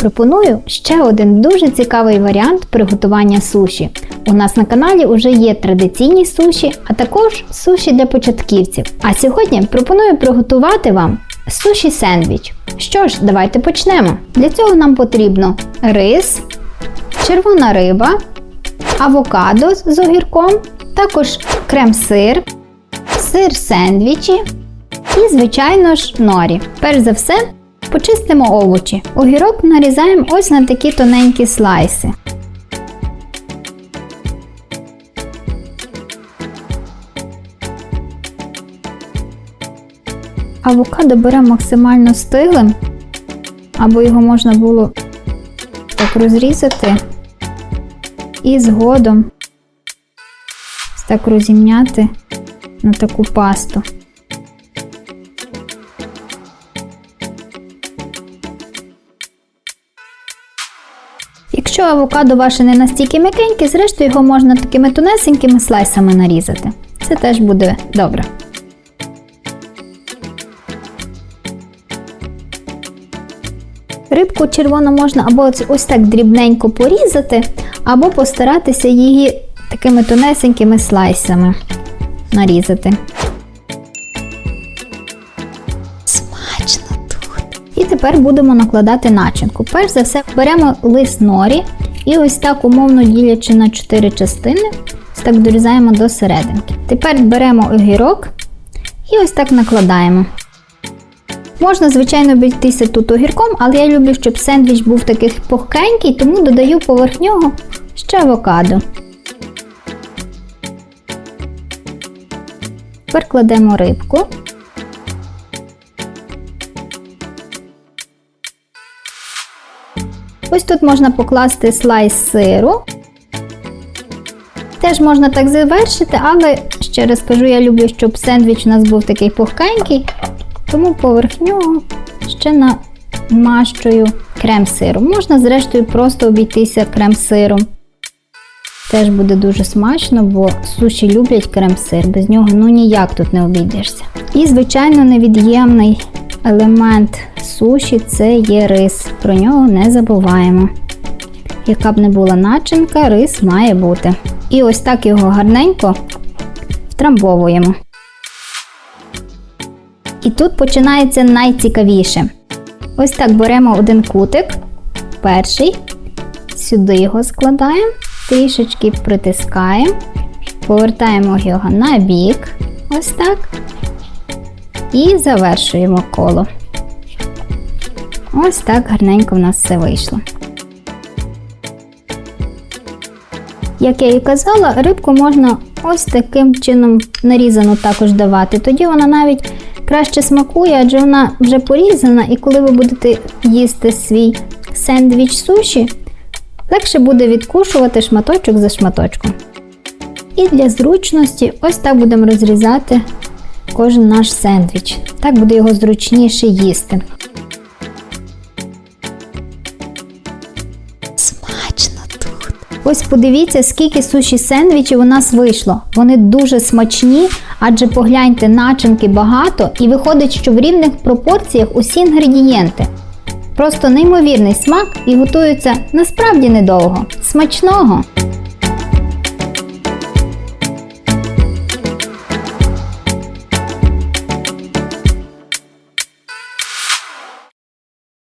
Пропоную ще один дуже цікавий варіант приготування суші. У нас на каналі вже є традиційні суші, а також суші для початківців. А сьогодні пропоную приготувати вам суші сендвіч. Що ж, давайте почнемо. Для цього нам потрібно рис, червона риба, авокадо з огірком, також крем-сир, сир сендвічі і, звичайно ж, норі. Перш за все, почистимо овочі. Огірок нарізаємо ось на такі тоненькі слайси. Авокадо беремо максимально стиглим, або його можна було так розрізати і згодом так розімняти на таку пасту. Якщо авокадо ваше не настільки м'якеньке, зрештою його можна такими тонесенькими слайсами нарізати. Це теж буде добре. Рибку червону можна або ось- так дрібненько порізати, або постаратися її такими тонесенькими слайсами нарізати. Тепер будемо накладати начинку. Перш за все беремо лист норі і ось так умовно ділячи на 4 частини, ось так дорізаємо до серединки. Тепер беремо огірок і ось так накладаємо. Можна, звичайно, обійтися тут огірком, але я люблю, щоб сендвіч був такий пухкенький, тому додаю поверх нього ще авокадо. Тепер кладемо рибку. Ось тут можна покласти слайс сиру. Теж можна так завершити, але ще раз кажу, я люблю, щоб сендвіч у нас був такий пухкенький, тому поверх нього ще намащую крем-сиром. Можна, зрештою, просто обійтися крем-сиром. Теж буде дуже смачно, бо суші люблять крем-сир, без нього ну ніяк тут не обійдешся. І, звичайно, невід'ємний елемент суші це є рис. Про нього не забуваємо. Яка б не була начинка, рис має бути. І ось так його гарненько втрамбовуємо. І тут починається найцікавіше. Ось так беремо один кутик, перший, сюди його складаємо, трішечки притискаємо, повертаємо його на бік, ось так, і завершуємо коло. Ось так гарненько в нас все вийшло. Як я і казала, рибку можна ось таким чином нарізану також давати. Тоді вона навіть краще смакує, адже вона вже порізана, і коли ви будете їсти свій сендвіч суші, легше буде відкушувати шматочок за шматочком. І для зручності ось так будемо розрізати кожен наш сендвіч. Так буде його зручніше їсти. Смачно тут. Ось подивіться, скільки суші сендвічів у нас вийшло. Вони дуже смачні, адже погляньте, начинки багато, і виходить, що в рівних пропорціях усі інгредієнти. Просто неймовірний смак і готуються насправді недовго. Смачного!